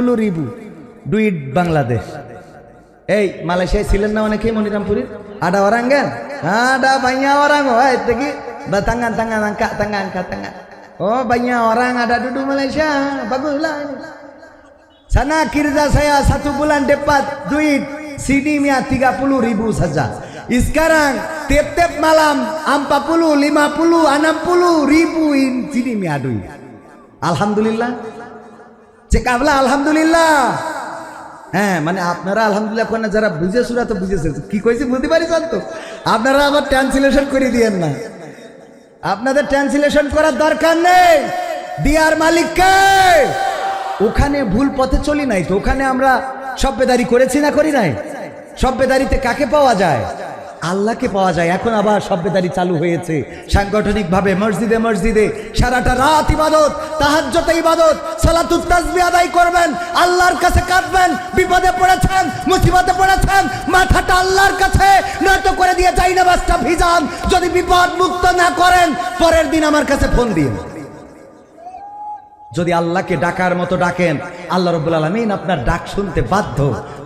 পুলু রিবু ডুইট বাংলাদেশ এই মালয়েশিয়ায় ছিলেন না অনেকে মনিরামপুরের আডা ওরাঙ্গেন আডা বাইয়া ওরাং হয় দেখি বা tangan tangan angkat tangan angkat tangan oh banyak orang ada duduk Malaysia baguslah ini sana kerja saya satu bulan dapat duit sini mia 30 ribu saja sekarang tiap-tiap malam 40 50 60 ribu in sini mia duit Alhamdulillah চেক কাবলা, আলহামদুলিল্লাহ। হ্যাঁ মানে আপনারা আলহামদুলিল্লাহ কোন যারা বুঝে সুরা তো বুঝেছে। কি কইছি বুঝতে পারি তো আপনারা আবার ট্রান্সলেশন করে দিয়েন না। আপনাদের ট্রান্সলেশন করার দরকার নেই। দিয়ার মালিককে ওখানে ভুল পথে চলি নাই তো। ওখানে আমরা সভ্যদারি করেছি না করি নাই? সভ্যদারিতে কাকে পাওয়া যায়? আল্লাহকে পাওয়া যায়। এখন আবার সভ্যদারি চালু হয়েছে। সাংগঠনিকভাবে মসজিদে মসজিদে সারাটা রাত ইবাদত তাহাজ্জতে ইবাদত, সালাতুত আদায় করবেন, আল্লাহর কাছে কাঁদবেন, বিপদে পড়েছেন, মুসিবতে পড়েছেন, মাথাটা আল্লাহর কাছে নয়তো করে দিয়ে যাই না বাসটা ভিজান, যদি বিপদ মুক্ত না করেন, পরের দিন আমার কাছে ফোন দিন। যদি আল্লাহকে ডাকার মতো ডাকেন, আল্লাহ রব্বুল আলমিন আপনার ডাক শুনতে বাধ্য।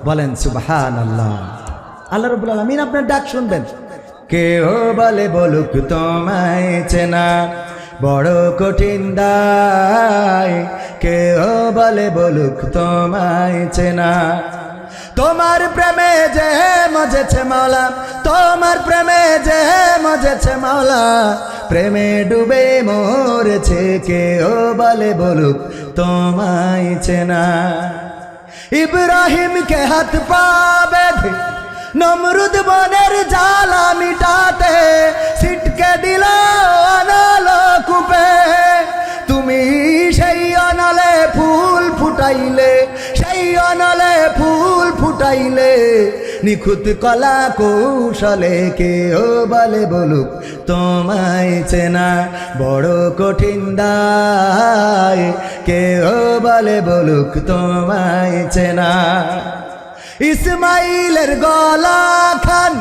বলেন সুবাহান আল্লাহ আল্লাহ রব্বুল আলমিন আপনার ডাক শুনবেন। কেউ বলে বলুক তোমায় চেনা, বড় কঠিন দায়। কেউ বলে বলুক তোমায় চেনা, তোমার প্রেমে যে মজেছে মাওলা, তোমার প্রেমে যে মজেছে মাওলা। প্রেমে ডুবে মরেছে কেউ বলে বলুক তোমায় চেনা। ইব্রাহিমকে হাত পা বেঁধে নমরুদ বনের জ্বালা মিটাতে সিটকে দিল অনালো কুপে। তুমি সেই অনলে ফুল ফুটাইলে, সেই অনলে ফুল ফুটাইলে। নিখুঁত কলা কৌশলে কেউ বলে বলুক, তোমায় চেনা বড় কঠিন দায়। কেউ বলে বলুক, তোমায় চেনা ইসমাইলের গলা খান।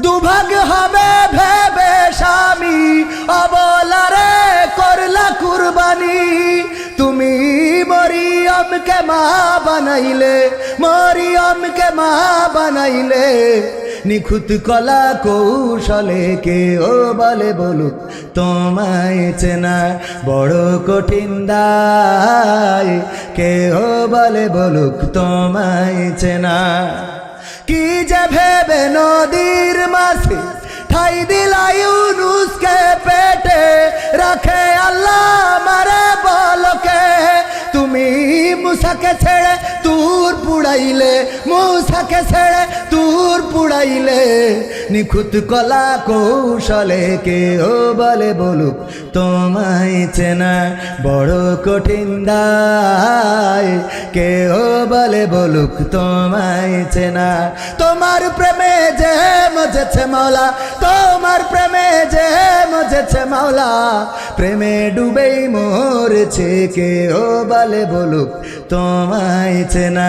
দুভাগ হবে ভেবে স্বামী। অবলারে করলা কুরবানি। তুমি মরিয়মকে মা বানাইলে মরিয়মকে মা বানাইলে। নিখুঁত কলা কৌশলে কেউ বলে বলুক, তোমায় চেনা বড় কঠিন দায়। কেউ বলে বলুক, তোমায় চেনা। কি যে ভেবে নদীর মাসে ঠাই দিলাই পেটে, রাখে আল্লাহ মারে বলকে। তুমি মুসাকে ছেড়ে তুর পুড়াইলে, মুসাকে ছেড়ে তুর পুড়াইলে, নিখুঁত কলা কৌশলে কেউ বলে বলুক, তোমায় চেনা বড় কঠিন দায়। কেউ বলে বলুক, তোমায় চেনা, তোমার প্রেমে যে মজেছে মাওলা, তোমার প্রেমে যে মজেছে মাওলা। প্রেমে ডুবেই মরেছে কেউ বলে বলুক, তোমায় চেনা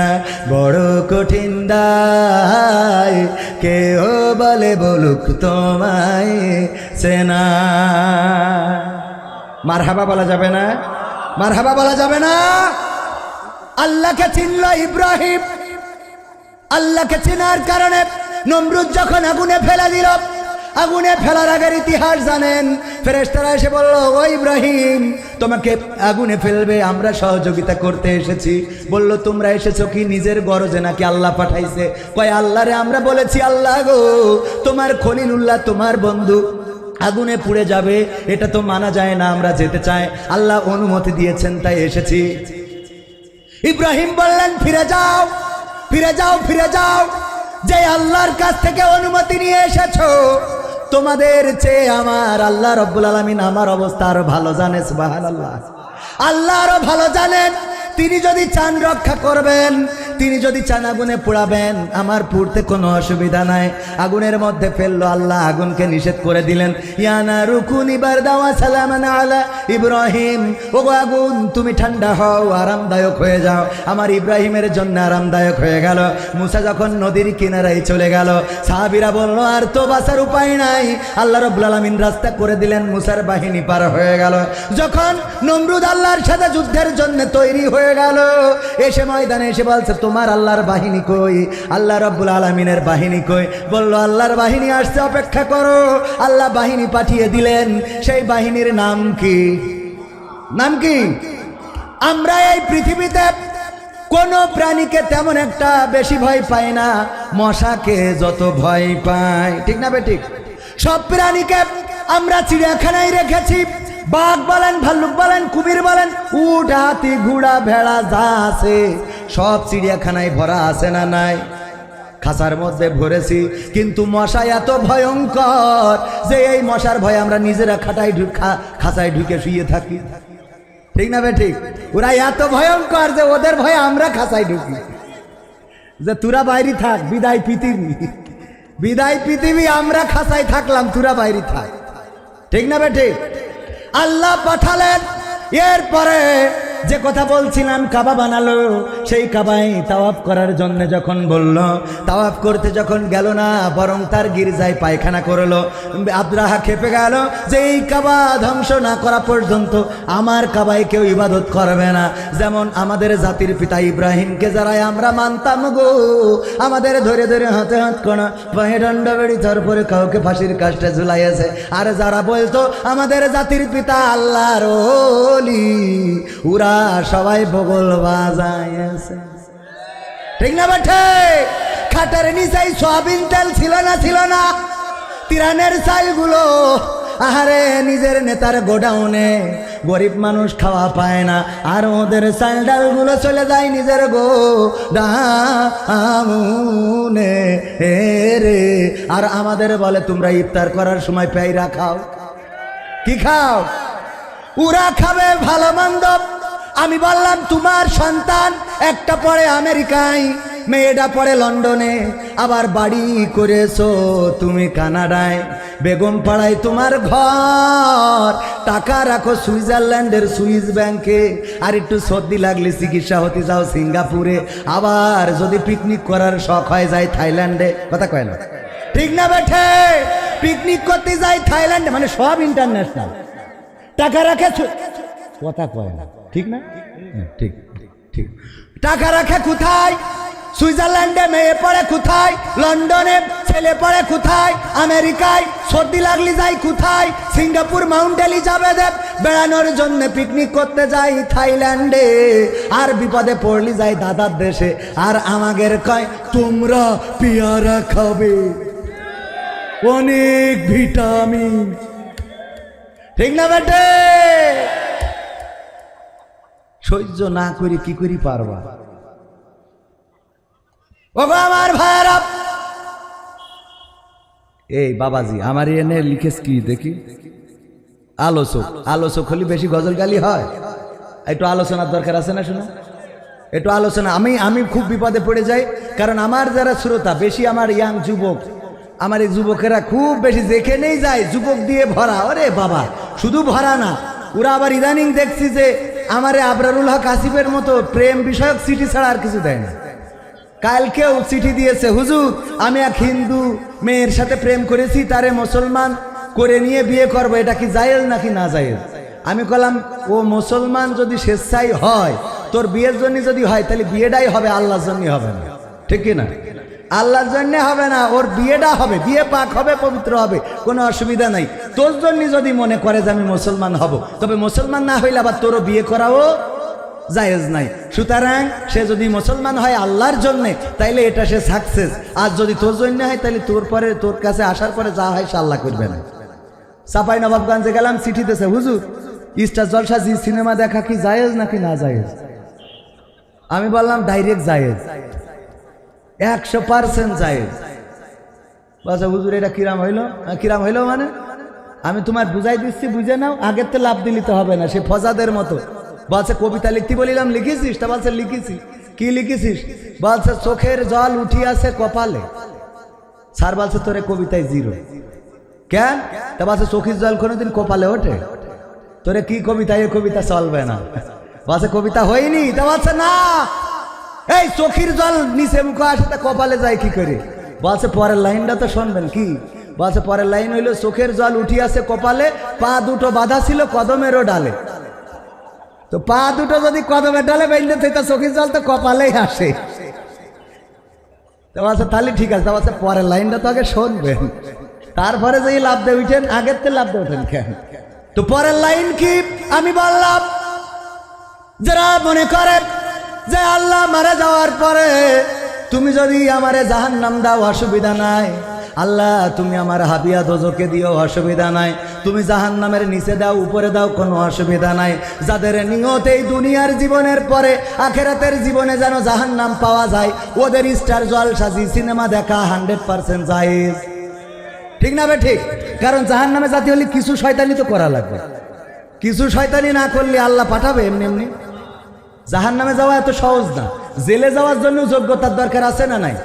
বড় কঠিন দায়। কেউ বলে বলুক তোমায় সেনা মার হাবা বলা যাবে না? মার হাবা বলা যাবে না? আল্লাহকে চিনল ইব্রাহিম। আল্লাহকে চেনার কারণে নমরুদ যখন আগুনে ফেলে দিল আগুনে ফেলার আগের ইতিহাস জানেন। ফেরেস্তারা এসে বলল, ও ইব্রাহিম, তোমাকে আগুনে ফেলবে, আমরা সহযোগিতা করতে এসেছি। বলল, তোমরা এসেছ কি নিজের গরজে নাকি আল্লাহ পাঠাইছে? কয় আল্লাহ রে আমরা বলেছি, আল্লাহ গো, তোমার খলিলুল্লাহ, তোমার বন্ধু আগুনে পুড়ে যাবে, এটা তো মানা যায় না, আমরা যেতে চাই। আল্লাহ অনুমতি দিয়েছেন, তাই এসেছি। ইব্রাহিম বললেন, ফিরে যাও ফিরে যাও ফিরে যাও। যে আল্লাহর কাছ থেকে অনুমতি নিয়ে এসেছ তোমাদের চেয়ে আমার আল্লাহ রব্বুল আলমিন আমার অবস্থা আরও ভালো জানে সুবাহ আল্লাহ আল্লাহ আরও ভালো জানেন। তিনি যদি চান রক্ষা করবেন, তিনি যদি চান আগুনে পোড়াবেন, আমার পুড়তে কোনো অসুবিধা নাই। আগুনের মধ্যে ফেলল আল্লাহ, আগুনকে নিষেধ করে দিলেন। ইয়ানা রুকুন ইবার দাওয়া সালাম আলা ইব্রাহিম। ও আগুন, তুমি ঠান্ডা হও, আরামদায়ক হয়ে যাও। আমার ইব্রাহিমের জন্য আরামদায়ক হয়ে গেল। মুসা যখন নদীর কিনারায় চলে গেল, সাহাবিরা বলল, আর তো বাসার উপায় নাই। আল্লাহ রব্বুল আলামিন রাস্তা করে দিলেন, মুসার বাহিনী পার হয়ে গেল। যখন নমরুদ আল্লাহর সাথে যুদ্ধের জন্য তৈরি হয়ে গেল। এসে ময়দানে এসে বলছে, তোমার আল্লাহর বাহিনী কই? আল্লাহ রব্বুল আলমিনের বাহিনী কই? বলল, আল্লাহর বাহিনী আসতে অপেক্ষা করো। আল্লাহ বাহিনী পাঠিয়ে দিলেন। সেই বাহিনীর নাম কি? নাম কি? আমরা এই পৃথিবীতে কোনো প্রাণীকে তেমন একটা বেশি ভয় পাই না। মশাকে যত ভয় পাই ঠিক না বে ঠিক সব প্রাণীকে আমরা চিড়িয়াখানায় রেখেছি। বাঘ বলেন, ভাল্লুক বলেন, কুমির বলেন উট ঘোড়া ভেড়া যা আছে, সব চিড়িয়াখানায় ভরা আছে না নাই? খাসার মধ্যে ভরেছি, কিন্তু মশা এত ভয়ঙ্কর যে এই মশার ভয়ে আমরা নিজেরা খাটাই ঢুক খা- খাঁচায় ঢুকে শুয়ে থাকি। ঠিক না বে ঠিক? ওরা এত ভয়ঙ্কর যে ওদের ভয়ে আমরা খাঁচায় ঢুকি। যে তোরা বাইরে থাক, বিদায় পৃথিবী। বিদায় পৃথিবী, আমরা খাঁচায় থাকলাম, তোরা বাইরে থাক। ঠিক না বে ঠিক? আল্লাহ পাঠালেন এরপরে যে কথা বলছিলাম কাবা বানালো, সেই কাবাই তাওয়াফ করার জন্য যখন বলল, তাওয়াফ করতে যখন গেল না, বরং তার গির্জায় পায়খানা করল আব্রাহা খেপে গেল যে এই কাবা ধ্বংস না করা পর্যন্ত আমার কাবায় কেউ ইবাদত করবে না। যেমন আমাদের জাতির পিতা ইব্রাহিমকে যারা আমরা মানতাম গো, আমাদের ধরে ধরে হাতে হাত কোনা বাহে দণ্ড বেড়ি তারপরে কাউকে ফাঁসির কাজটা ঝুলাইয়াছে। আর যারা বলতো, আমাদের জাতির পিতা আল্লাহর ওলি উরা সবাই বগল বাজাইছে ঠিক না বাঠে খাটার নিচাই সোয়াবিন তেল ছিল না ছিল না। তিরানের চালগুলো, আহারে, নিজের নেতার গোডাউনে গরিব মানুষ খাওয়া পায় না। আর ওদের চাল ডালগুলো চলে যায় নিজের গো ডামুনে রে আর আমাদের বলে, তোমরা ইফতার করার সময় পেয়ারা খাও। কি খাও? ওরা খাবে ভালো মন্দ। আমি বললাম, তোমার সন্তান একটা পড়ে আমেরিকায়, মেয়েটা পড়ে লন্ডনে, আবার বাড়ি করেছ তুমি কানাডায়। বেগম পাড়ায় তোমার ঘর, টাকা রাখো সুইজারল্যান্ডের সুইস ব্যাংকে, আর একটু সর্দি লাগলে চিকিৎসা হতে যাও সিঙ্গাপুরে। আবার যদি পিকনিক করার শখ হয় যায় থাইল্যান্ডে। কথা কয় না। ঠিক না বেঠে? পিকনিক করতে যাই থাইল্যান্ডে মানে সব ইন্টারন্যাশনাল। টাকা রাখে কথা কয় না। ঠিক না? হ্যাঁ, ঠিক ঠিক। টাকা রাখে কোথায়? সুইজারল্যান্ডে মেয়ে পড়ে কোথায়? লন্ডনে ছেলে পড়ে কোথায়? আমেরিকায় সর্দি লাগলি যাই কোথায়? সিঙ্গাপুর মাউন্ট এলিজাবেথ বেড়ানোর জন্য পিকনিক করতে যাই থাইল্যান্ডে। আর বিপদে পড়লি যাই দাদার দেশে। আর আমাদের কয় তোমরা পেয়ারা খাবে। অনেক ভিটামিন। ঠিক না বেটে? সহ্য না করে কি করি পারবা? আমার ভাইরা এই বাবাজি, আমার এনে লিখেস কি দেখি? আলোচক। আলোচক হলে বেশি গজল গালি হয়। একটু আলোচনার দরকার আছে না শুনো? একটু আলোচনা। আমি আমি খুব বিপদে পড়ে যাই, কারণ আমার যারা শ্রোতা, বেশি আমার ইয়াং যুবক, আমার এই যুবকেরা খুব বেশি যেখানেই যায়, যুবক দিয়ে ভরা। ওরে বাবা, শুধু ভরা না, ওরা আবার ইদানিং দেখছি যে আমারে আবরারুল হক আসিফের মতো প্রেম বিষয়ক চিঠি ছাড়া আর কিছু দেয় না। কালকেও চিঠি দিয়েছে, হুজুর, আমি এক হিন্দু মেয়ের সাথে প্রেম করেছি, তারে মুসলমান করে নিয়ে বিয়ে করব, এটা কি জায়েজ নাকি না জায়েজ আমি বললাম ও মুসলমান যদি স্বেচ্ছাই হয়, তোর বিয়ের জন্য যদি হয়, তাহলে বিয়েটাই হবে, আল্লাহর জন্য হবে না। ঠিক কি না? আল্লাহর জন্য হবে না, ওর বিয়েটা হবে, বিয়ে পাক হবে, পবিত্র হবে, কোনো অসুবিধা নাই। তোর জন্য যদি মনে করে যে আমি মুসলমান হব, তবে মুসলমান না হইলে আবার তোরও বিয়ে করাও জায়েজ নাই। সুতরাং সে যদি মুসলমান হয় আল্লাহর জন্য, তাইলে এটা সে সাকসেস আর যদি তোর জন্য হয় তাহলে তোর পরে, তোর কাছে আসার পরে যা হয় সে আল্লাহ করবে না। চাপাই নবাবগঞ্জে গেলাম, চিঠি দিতেছে হুজুর, ইস্টার জলসা জি সিনেমা দেখা কি জায়েজ নাকি না জায়েজ? আমি বললাম, ডাইরেক্ট জায়েজ। একশো পার্সেন্ট জায়েজ। বাসা হুজুর এটা কিরাম হইল? আহ, কিরাম হইল মানে? আমি তোমার বুঝাই দিচ্ছি বুঝে নাও আগের তো লাভ দিলিতে হবে না সে ফজাদের মতো। বলছে কবিতা লিখতে বলিলাম লিখেছিস তা বলছে লিখেছি কি লিখেছিস বলছে চোখের জল উঠিয়াছে কপালে। স্যার বলছে তোরে কবিতায় জিরো। কেন তা বলছে চোখের জল কোনোদিন কপালে ওঠে। তোরে কি কবিতা এই কবিতা চলবে না। বলছে কবিতা হয়নি। তা বলছে না এই চোখের জল নিচে মুখে আসে, তা কপালে যায় কি করে? বলছে, পরের লাইনটা তো শুনবেন কি? বলছে, পরের লাইন হইল, চোখের জল উঠিয়াছে কপালে, পা দুটো বাধা ছিল কদমেরও ডালে। তো পা দুটো যদি কদমের ডালে বেঁধে থাকে তা চোখের জল তো কপালেই আসে। তো বলছে, তাহলে ঠিক আছে। তা বলছে, পরের লাইনটা তো আগে শুনবেন। তারপরে যেই লাভ দিয়ে উঠেন, আগের তো লাভ দিয়ে উঠেন কেন? তো পরের লাইন কি? আমি বললাম, যারা মনে করে যে আল্লাহ মারা যাওয়ার পরে তুমি যদি আমারে জাহান নাম দাও, অসুবিধা নাই। আল্লাহ, তুমি আমার হাবিয়া দোজকে দিও, অসুবিধা নাই। তুমি জাহান নামের নিচে দাও, উপরে দাও, কোনো অসুবিধা নাই। যাদের নিয়ত এই দুনিয়ার জীবনের পরে, আখেরাতের জীবনে যেন জাহান নাম পাওয়া যায়, ওদের স্টার জল সাজি সিনেমা দেখা হান্ড্রেড পার্সেন্ট জায়েজ। ঠিক না বে ঠিক? কারণ জাহান নামে জাতি হলে কিছু শয়তানি তো করা লাগবে। কিছু শয়তানি না করলে আল্লাহ পাঠাবে এমনি এমনি। জাহান নামে যাওয়া এত সহজ না। জেলে যাওয়ার জন্য যোগ্যতার দরকার আছে না নাই?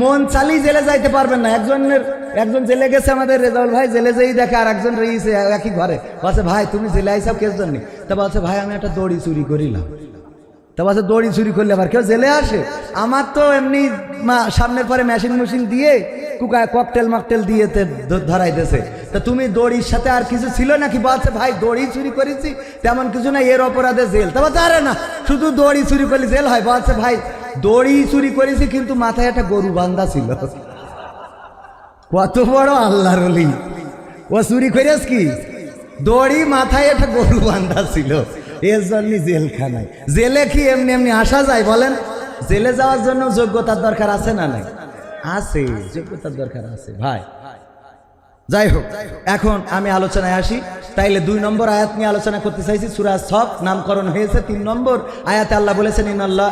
মন চালি জেলে যাইতে পারবেন না। একজনের একজন জেলে গেছে আমাদের রেজাউল ভাই, জেলে যেই দেখে আর একজন রয়েছে একই ঘরে। বলছে, ভাই, তুমি জেলে আইসাব কেস জন্য তা বলছে, ভাই, আমি একটা দড়ি চুরি করিলাম। তা বলছে, দড়ি চুরি করলে আবার কেউ জেলে আসে? আমার তো এমনি সামনের পরে মেশিন মেশিন দিয়ে কুকা ককটেল মকটেল দিয়ে ধরাইতেছে। তা তুমি দড়ির সাথে আর কিছু ছিল নাকি? বলছে, ভাই, দড়ি চুরি করেছি, তেমন কিছু না এর অপরাধে জেল। তা বলছে, আরে না, শুধু দড়ি চুরি করলে জেল হয়। বলছে, ভাই, দড়ি চুরি করেছি, কিন্তু মাথায় একটা গরু বান্ধা ছিল। কত বড় আল্লাহর অলি ও চুরি করেছ কি? দড়ি মাথায় একটা গরু বান্ধা ছিল। এর জন্য জেলখানায়। জেলে কি এমনি এমনি আসা যায় বলেন? জেলে যাওয়ার জন্য যোগ্যতার দরকার আছে না নাই? আছে, যোগ্যতার দরকার আছে। ভাই যাই হোক, এখন আমি আলোচনায় আসি। তাইলে দুই নম্বর আয়াত নিয়ে আলোচনা করতে চাইছি, সুরা সব নামকরণ হয়েছে তিন নম্বর। আয়াতে আল্লাহ বলেছেন ইনাল্লাহ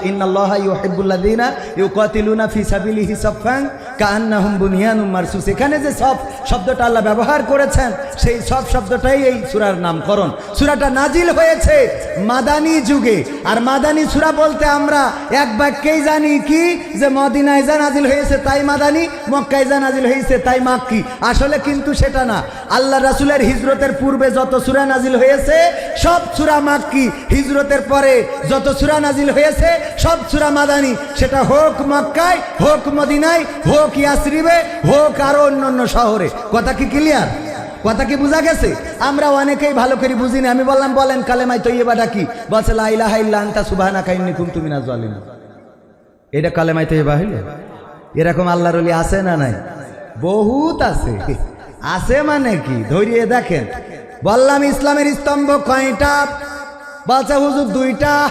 এখানে যে সব শব্দটা আল্লাহ ব্যবহার করেছেন, সেই সব শব্দটাই এই সূরার নামকরণ। সূরাটা নাজিল হয়েছে মাদানী যুগে। আর মাদানী সুরা বলতে আমরা এক বাক্যেই জানি কি? যে মদিনায় যা নাজিল হয়েছে তাই মাদানী, মক্কায় যা নাজিল হয়েছে তাই মাক্কি। আসলে কিন্তু সেটা না। আল্লাহ রাসুলের হিজরতের পূর্বে যত সুরা নাজিল হয়েছে, সব সুরা মাক্কি। হিজরতের পরে যত সুরা নাজিল হয়েছে, সব সুরা মাদানী। সেটা হোক মক্কায়, হোক মদিনায়, হোক ইয়াসরিবে, হোক আরও অন্য অন্য শহরে। কথা কি ক্লিয়ার কথা কি বোঝা গেছে? আমরা অনেকেই ভালো করে বুঝিনি আমি বললাম, বলেন কালেমাই তৈবাটা কি? বলছে লাইলাহা ইল্লা আনতা সুবহানাকা ইন্নী কুনতু মিনাজ জালিমিন। এটা কালেমাই তৈবা হইল? এরকম আল্লাহর আছে না নাই? বহুত আছে। আছে মানে কি? ধরিয়ে দেখেন। বললাম, ইসলামের স্তম্ভ কয়টা? বলছে, হুজুর দুইটা।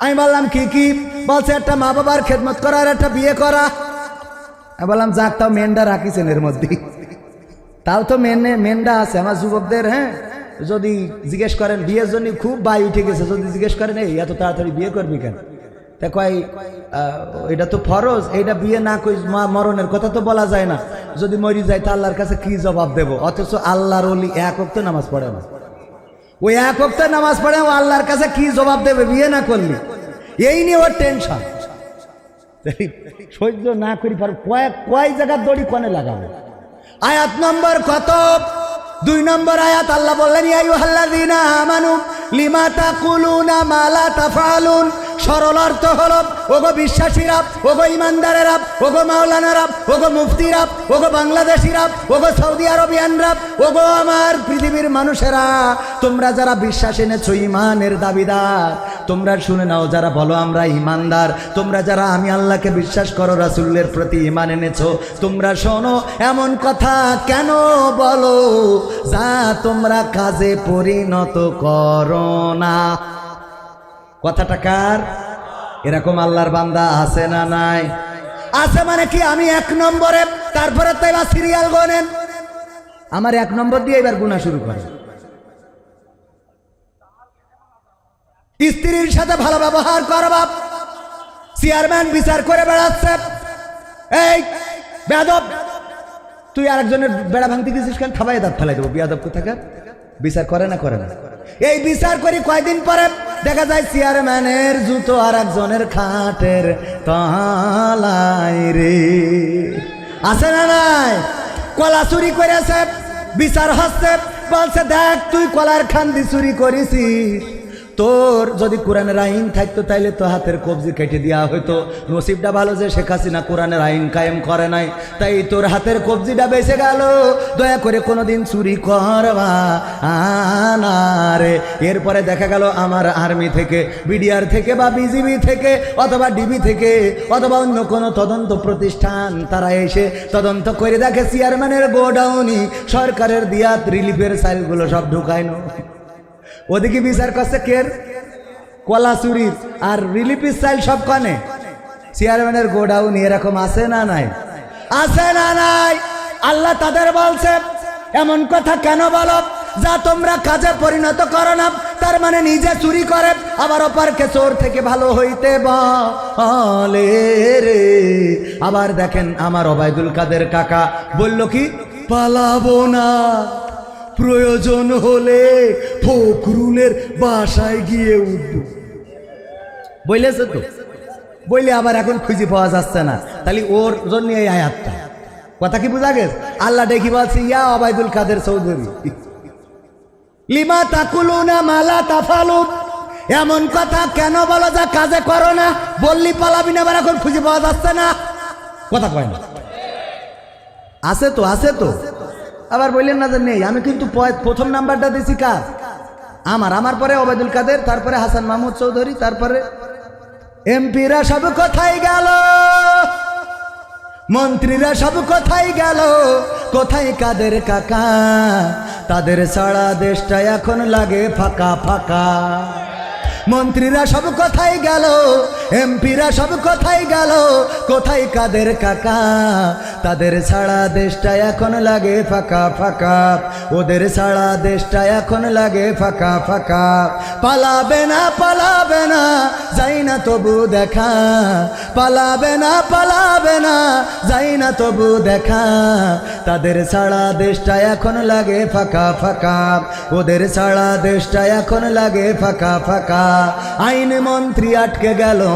আমি বললাম, কি কি? বলছে, একটা মা বাবার খেদমত করা আর একটা বিয়ে করা। আমি বললাম, যাক, তাও মেনটা রাখিছেন এর মধ্যে। তাও তো মেনে মেনটা আছে, আমার যুবকদের হ্যাঁ? যদি জিজ্ঞেস করেন, বিয়ের জন্য খুব বাই উঠে গেছে। যদি জিজ্ঞেস করেন, এই, এত তাড়াতাড়ি বিয়ে করবি কেন? তা এটা তো ফরজ এটা বিয়ে না কই মরণের কথা তো বলা যায় না। যদি মরি যায় তা আল্লাহর কাছে কি জবাব দেব? অথচ আল্লাহর অলি এক অক্ত নামাজ পড়ে না। ওই এক অক্ত নামাজ পড়ে, ও আল্লাহর কাছে কি জবাব দেবে? বিয়ে না করলি। এই নিয়ে ওর টেনশন সহ্য না করি পারো, কয়েক, কয় জায়গার দড়ি কনে লাগাবে। আয়াত নম্বর কত? দুই নম্বর আয়াত আল্লাহ বললেন ইয়াইয়ুহাল্লাযীনা আমানু, লিমা তাকুলুনা মা লা তাফআলুন? সরল অর্থ হলো, ওগো বিশ্বাসীরা, ওগো ইমানদারেরা, ওগো মাওলানারা, ওগো মুফতিরা, ওগো বাংলাদেশিরা, ওগো সৌদি আরবিয়ানরা, ওগো আমার পৃথিবীর মানুষেরা, তোমরা যারা বিশ্বাস এনেছো ইমানের দাবিদার, তোমরা শুনে নাও যারা বলো আমরা ইমানদার, তোমরা যারা আমি আল্লাহকে বিশ্বাস করো রাসুল্লের প্রতি ইমান এনেছো, তোমরা শোনো এমন কথা কেন বলো, যা তোমরা কাজে পরিণত করো না। কথাটা কার? এরকম আল্লাহর বান্দা আছে না নাই? আছে মানে কি? আমি এক নম্বরে, তারপরে তো এবার সিরিয়াল গনেন। আমার এক নম্বর দিয়ে এবার গুণা শুরু করে। স্ত্রীর সাথে ভালো ব্যবহার করো বাপ। চেয়ারম্যান বিচার করে বেড়াচ্ছে। এই বেদব তুই আরেকজনের বেড়া ভাঙতে গেছিস কেন? থাবাই দাঁত ফেলাই দেবো। বিয়াদব কোথাকার? বিচার করে না করে না? এই বিচার করি কয়দিন পরে? দেখা যায় চেয়ারম্যানের জুতো আর একজনের খাটের তালাই রে। আছে না নাই? কলা চুরি করেছে, বিচার হচ্ছে, বলছে, দেখ, তুই কলার খান্দি চুরি করেছিস। তোর যদি কোরআনের আইন থাকতো, তাইলে তো হাতের কবজি কেটে দেওয়া হইতো। নসিবটা ভালো যে শেখ হাসিনা কোরআনের আইন কায়েম করে নাই, তাই তোর হাতের কবজিটা বেঁচে গেল। দয়া করে কোনোদিন চুরি করবা আনারে এরপরে দেখা গেল আমার আর্মি থেকে, বিডিআর থেকে বা বিজিবি থেকে, অথবা ডিবি থেকে, অথবা অন্য কোনো তদন্ত প্রতিষ্ঠান, তারা এসে তদন্ত করে দেখে চেয়ারম্যানের গোডাউনি সরকারের দিয়াত রিলিফের সাইলগুলো সব ঢুকায় না। ওদিকে বিচার করছে কের? কলা চুরির। আর রিলিফের সাইল সব কনে চেয়ারম্যানের গোডাউন এরকম আছে না নাই? আছে না নাই? আল্লাহ তাদের বলছে, এমন কথা কেন বলো? যা তোমরা কাজে পরিণত করো না, তার মানে নিজে চুরি করে, আবার অপারকে চোর থেকে ভালো হইতে বলে রে। আবার দেখেন আমার অবায়দুল কাদের কাকা বলল কি, পালাবো না। প্রয়োজন হলে ফখরুলের বাসায় গিয়ে উঠব। বলেছে তো? বইলে আবার এখন খুঁজে পাওয়া যাচ্ছে না। তাহলে ওর জন্য এই আয়াতটা। কথা কি বোঝা গেছে? আল্লাহ দেখি বলছি ইয়া অবায়দুল কাদের চৌধুরী লিমা তাকুলু না মালা তাফালু এমন কথা কেন বলো যা কাজে করো না? বললি পালাবি না আবার এখন খুঁজে পাওয়া যাচ্ছে না। কথা কয় না। আছে তো আছে তো। আবার বললেন না যে নেই, আমি কিন্তু প্রথম নাম্বারটা দিছি কার? আমার আমার পরে ওবায়দুল কাদের, তারপরে হাসান মাহমুদ চৌধুরী, তারপরে এমপিরা সব কোথায় গেল? মন্ত্রীরা সব কোথায় গেল? কোথায় কাদের কাকা? তাদের সারা দেশটা এখন লাগে ফাঁকা ফাঁকা। মন্ত্রীরা সব কোথায় গেল? এমপিরা সব কোথায় গেল? কোথায় কাদের কাকা? তাদের সারা দেশটা এখন লাগে ফাঁকা ফাঁকা। ওদের সারা দেশটা এখন লাগে ফাঁকা ফাঁকা। পালাবে না পালাবে না, যাই না তবু দেখা। পালাবে না পালাবে না, যাই না তবু দেখা। তাদের সারা দেশটা এখন লাগে ফাঁকা ফাঁকা। ওদের সারা দেশটা এখন লাগে ফাঁকা ফাঁকা। আইন মন্ত্রী আটকে গেল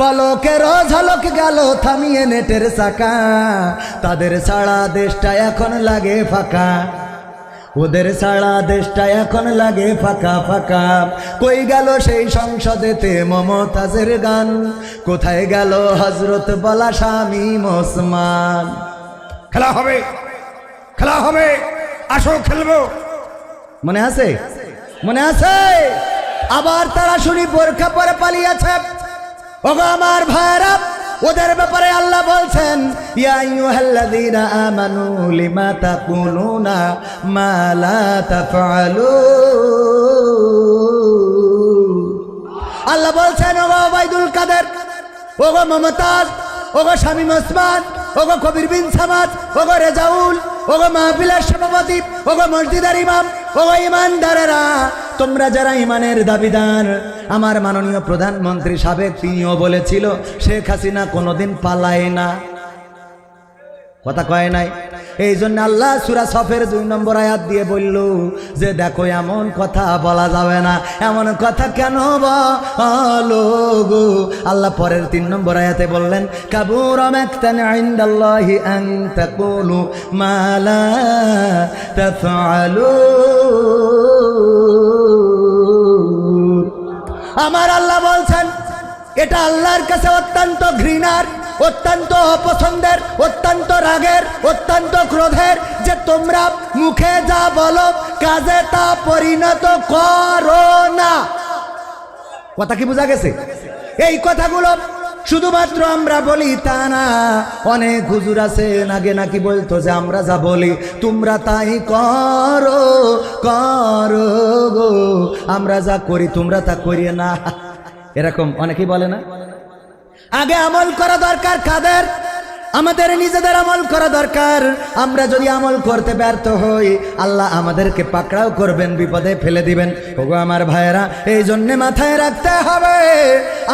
পলকের ঝলক গেল থামিয়ে নেটের চাকা। তাদের সারা দেশটা এখন লাগে ফাঁকা। ওদের সারা দেশটা এখন লাগে ফাঁকা ফাঁকা। কই গেল সেই সংসদেতে মমতাজের গান? কোথায় গেল হজরত বলা স্বামী মোসমান? খেলা হবে খেলা হবে। আসো খেলব। মনে আছে? মনে আছে? আবার তারা শুনি বোরখা পরে পালিয়েছে। আমার ভাইরা, ওদের ব্যাপারে আল্লাহ বলছেন আল্লাহ বলছেন, ওগো ওবাইদুল কাদের, ওগো মমতাজ, ওগো শামীম ওসমান, ওগো কবির বিন সামাদ, ওগো রেজাউল, ওগো মাহফিলের সভাপতি, ওগো মসজিদের ইমাম, ওগো ইমানদারেরা তোমরা যারা ইমানের দাবিদার, আমার মাননীয় প্রধানমন্ত্রী সাবেক তিনিও বলেছিল, শেখ হাসিনা কোনোদিন পালায় না। কথা কয় নাই? এই জন্য আল্লাহ সুরা সফের দুই নম্বর আয়াত দিয়ে বলল যে, দেখো, এমন কথা বলা যাবে না। এমন কথা কেন বলো আল্লাহ পরের তিন নম্বর আয়াতে বললেন, কাবুর মাকতান আমার আল্লাহ বলছেন, এটা আল্লাহর কাছে অত্যন্ত ঘৃণার, অত্যন্ত অপছন্দের, অত্যন্ত রাগের, অত্যন্ত ক্রোধের যে তোমরা মুখে যা বলো, কাজে তা পরিণত করো না। কথা কি বোঝা গেছে? এই কথাগুলো শুধুমাত্র আমরা বলি তা না। অনেক হুজুর আছে আগে নাকি বলতো যে আমরা যা বলি, তোমরা তাই করো করো গো। আমরা যা করি, তোমরা তা করি না। এরকম অনেকেই বলে না? আগে আমল করা দরকার কাদের? আমাদের নিজেদের আমল করা দরকার। আমরা যদি আমল করতে ব্যর্থ হই, আল্লাহ আমাদেরকে পাকড়াও করবেন, বিপদে ফেলে দিবেন। ওগো আমার ভাইয়েরা, এই জন্যে মাথায় রাখতে হবে,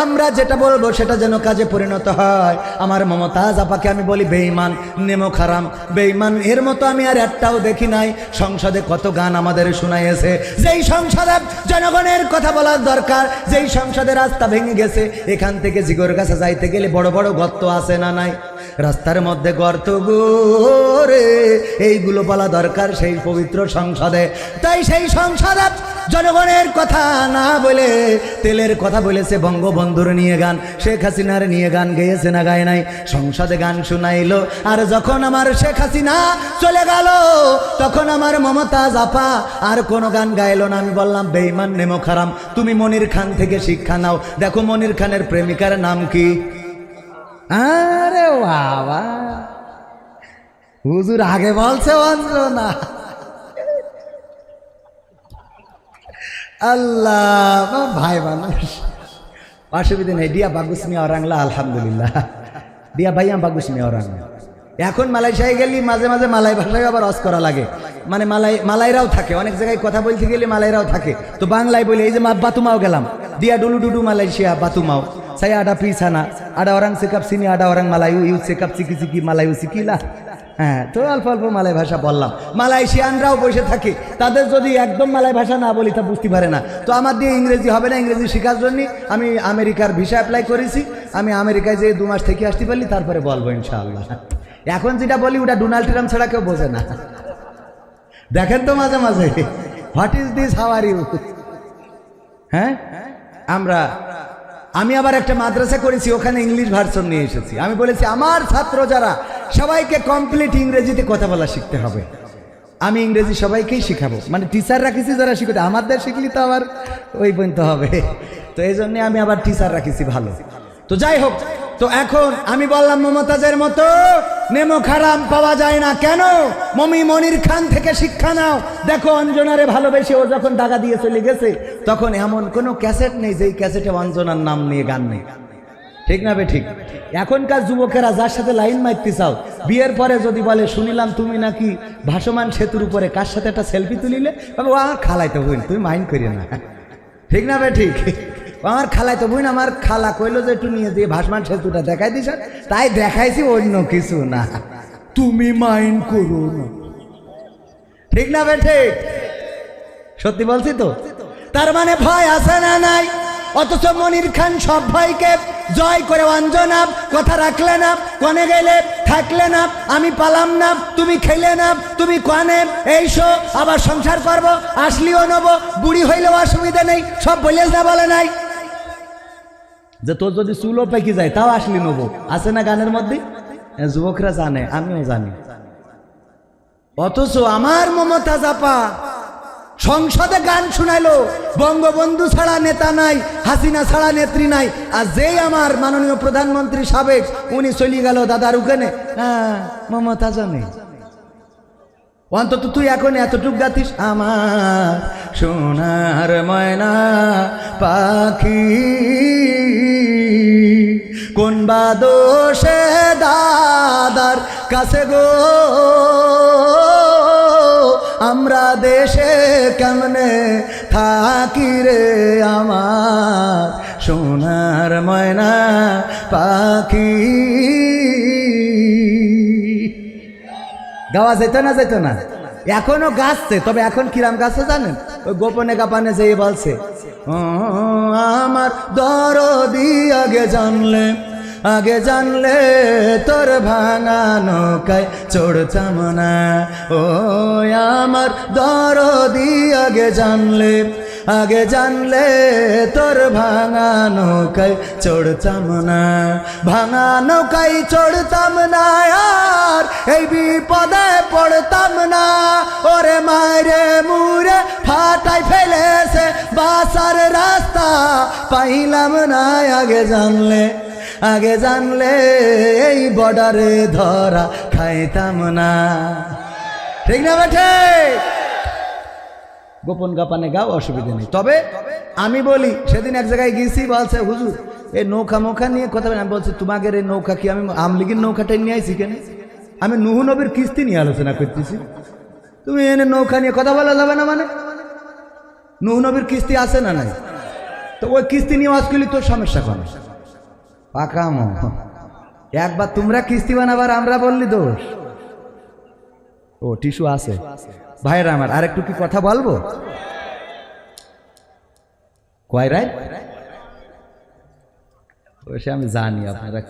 আমরা যেটা বলব সেটা যেন কাজে পরিণত হয়। আমার মমতাজ আপাকে আমি বলি, বেঈমান, নেমো খারাম। বেঈমান, এর মতো আমি আর একটাও দেখি নাই। সংসদে কত গান আমাদের শোনাইয়েছে। যেই সংসদে জনগণের কথা বলার দরকার, যেই সংসদে রাস্তা ভেঙে গেছে, এখান থেকে জিগর কাছে যাইতে গেলে বড় বড় গর্ত আছে না নাই? রাস্তার মধ্যে গর্ত গোরে এইগুলো বলা দরকার সেই পবিত্র সংসদে। তাই সেই সংসদে জনগণের কথা না বলে, তেলের কথা বলেছে বঙ্গবন্ধুর নিয়ে গান, শেখ হাসিনার নিয়ে গান গেয়েছে না গায় নাই। সংসদে গান শুনাইলো, আর যখন আমার শেখ হাসিনা চলে গেল, তখন আমার মমতা জাপা আর কোনো গান গাইলো না। আমি বললাম বেইমান নেমো খারাম, তুমি মনির খান থেকে শিক্ষা নাও। দেখো মনির খানের প্রেমিকার নাম কি? আরে বাবা। হুজুর আগে বলছে অঞ্জনা আল্লাহ ভাই মানুষ। অসুবিধা নেই ডিয়া বাগুস মিয়া ওরাংলা, আলহামদুলিল্লাহ। ডিয়া ভাইয়া বাগুস মিয়া ওরাংলা। এখন মালয়েশিয়ায় গেলি, মাঝে মাঝে মালাই ভাষায় আবার অস করা লাগে। মানে মালাই, মালাইরাও থাকে, অনেক জায়গায় কথা বলতে গেলে মালাইরাও থাকে। তো বাংলায় বলি, এই যে মা বাতুমাও গেলাম। দিয়া ডুলু ডুডু Malaysia বাতুমাও Sai আডা পিছানা আডা orang সেকাপ Sini আডা orang Melayu you সেকাপ সিকি সিকি মালায়ু সিকিলা হ্যাঁ তো অল্প অল্প মালাই ভাষা বললাম। মালয়েশিয়ানরাও বসে থাকে। তাদের যদি একদম মালাই ভাষা না বলি, তা বুঝতে পারে না। তো আমার দিয়ে ইংরেজি হবে না, ইংরেজি শেখার জন্য আমি আমেরিকার ভিসা অ্যাপ্লাই করেছি। আমি আমেরিকায় যে দু মাস থেকে আসতে পারলি, তারপরে বলব ইনশাআল্লাহ। এখন যেটা বলি, ওটা ডোনাল্ড ট্রাম্প ছাড়া কেউ বোঝে না। দেখেন তো মাঝে মাঝে। What is this how are you হ্যাঁ? আমরা আমি আবার একটা মাদ্রাসা করেছি, ওখানে ইংলিশ ভার্সন নিয়ে এসেছি। আমি বলেছি, আমার ছাত্র যারা, সবাইকে কমপ্লিট ইংরেজিতে কথা বলা শিখতে হবে। আমি ইংরেজি সবাইকেই শিখাবো। মানে টিচার রাখিছি যারা শিখতে আমাদের শিখলি তো আবার ওই পর্যন্ত হবে। তো এই জন্যে আমি আবার টিচার রাখিছি ভালো। তো যাই হোক তো এখন আমি বললাম, মমতাজের মতো নেমো খারাম পাওয়া যায় না। কেন? মমি মনির খান থেকে শিক্ষা নাও। দেখো, অঞ্জনারে ভালোবেসে ও যখন টাকা দিয়ে চলে গেছে, তখন এমন কোনো ক্যাসেট নেই যেই ক্যাসেটে অঞ্জনার নাম নিয়ে গান নেই। ঠিক না বে ঠিক? এখনকার যুবকেরা যার সাথে লাইন মারতে চাও, বিয়ের পরে যদি বলে, শুনিলাম তুমি নাকি ভাসমান সেতুর উপরে কার সাথে একটা সেলফি তুলিলে? ও খালাইতে হইন তুমি মাইন্ড করিও না। ঠিক না বে ঠিক? আমার খালাই তো বোন আমার খালা কইলো যে একটু নিয়ে দিয়ে ভাসমান সেতুটা দেখাই দিস তাই দেখাইছি অন্য কিছু না। তুমি মাইন্ড করো না। ঠিক না বে ঠিক। সত্যি বলছি তো? তার মানে ভয় আছে না নাই? অথচ মনির খান সব ভাইকে জয় করে অঞ্জনা কথা রাখলে না কনে গেলে থাকলে না আমি পালাম না তুমি খেলে না তুমি কনে এইসো আবার সংসার করব আসলিও নেব বুড়ি হইলেও অসুবিধা নেই সব বলে না বলে নাই। যে তোর যদি চুলও পেকে যায়, তাও আসলি নেব। আছে না গানের মধ্যে? যুবকরা জানে, আমিও জানি। অথচ আমার মমতা জাপা সংসদে গান শুনাইলো, বঙ্গবন্ধু ছাড়া নেতা নাই, হাসিনা ছাড়া নেত্রী নাই, আর যেই আমার মাননীয় প্রধানমন্ত্রী সাবেক, উনি চলে গেল দাদার ওখানে হ্যাঁ মমতা জানে। অন্তত তুই এখন এতটুক গাতিস, আমার সোনার ময়না পাখি। কোন বা দোষে দাদার কাছে গো? আমরা দেশে কেমনে থাকি রে আমার সোনার ময়না পাখি? গাওয়া যেত না যেত না। এখনও গাছছে তবে এখন কিরাম গাছে জানেন? ওই গোপনে গাপানে যেয়ে বলছে আমার দরদি আগে জানলে আগে জানলে তোর ভাঙা নৌকায় চড়তাম না ও আমার দরদি আগে জানলে আগে জানলে তোর ভাঙা নৌকায় চড়তাম না। ভাঙা নৌকায় চড়তাম না আর এই বিপদে পড়তাম না। ওরে মারে মুরে ফাটাই ফেলেছে বাসার রাস্তা, পাইলাম না আগে জানলে। আগে জানলে এই বর্ডারে ধরা খাইতাম না। ঠিক না বেঠে? গোপন গাপানে গাও, অসুবিধা নেই। তবে আমি বলি, সেদিন এক জায়গায় গিয়েছি, বলছে, হুজুর, এই নৌকা মৌকা নিয়ে কথা আমি বলছি তোমাকে এই নৌকা কি আমি আমলিগের নৌকাটাই নিয়ে আইছি কেন? আমি নুহু নবীর কিস্তি নিয়ে আলোচনা করতেছি। তুমি এনে নৌকা নিয়ে কথা বলা যাবে না মানে? নুহু নবীর কিস্তি আছে না নাই? তো ওই কিস্তি নিয়ে আজ করলি, তোর সমস্যা কোন? পাকাম একবার তোমরা কিস্তি বানাবার, আমরা বললি দোষ। ও, টিস্যু আছে? ভাইরা আমার আর একটু কি কথা বলব? কয় রায়? আমি জানি আপনারা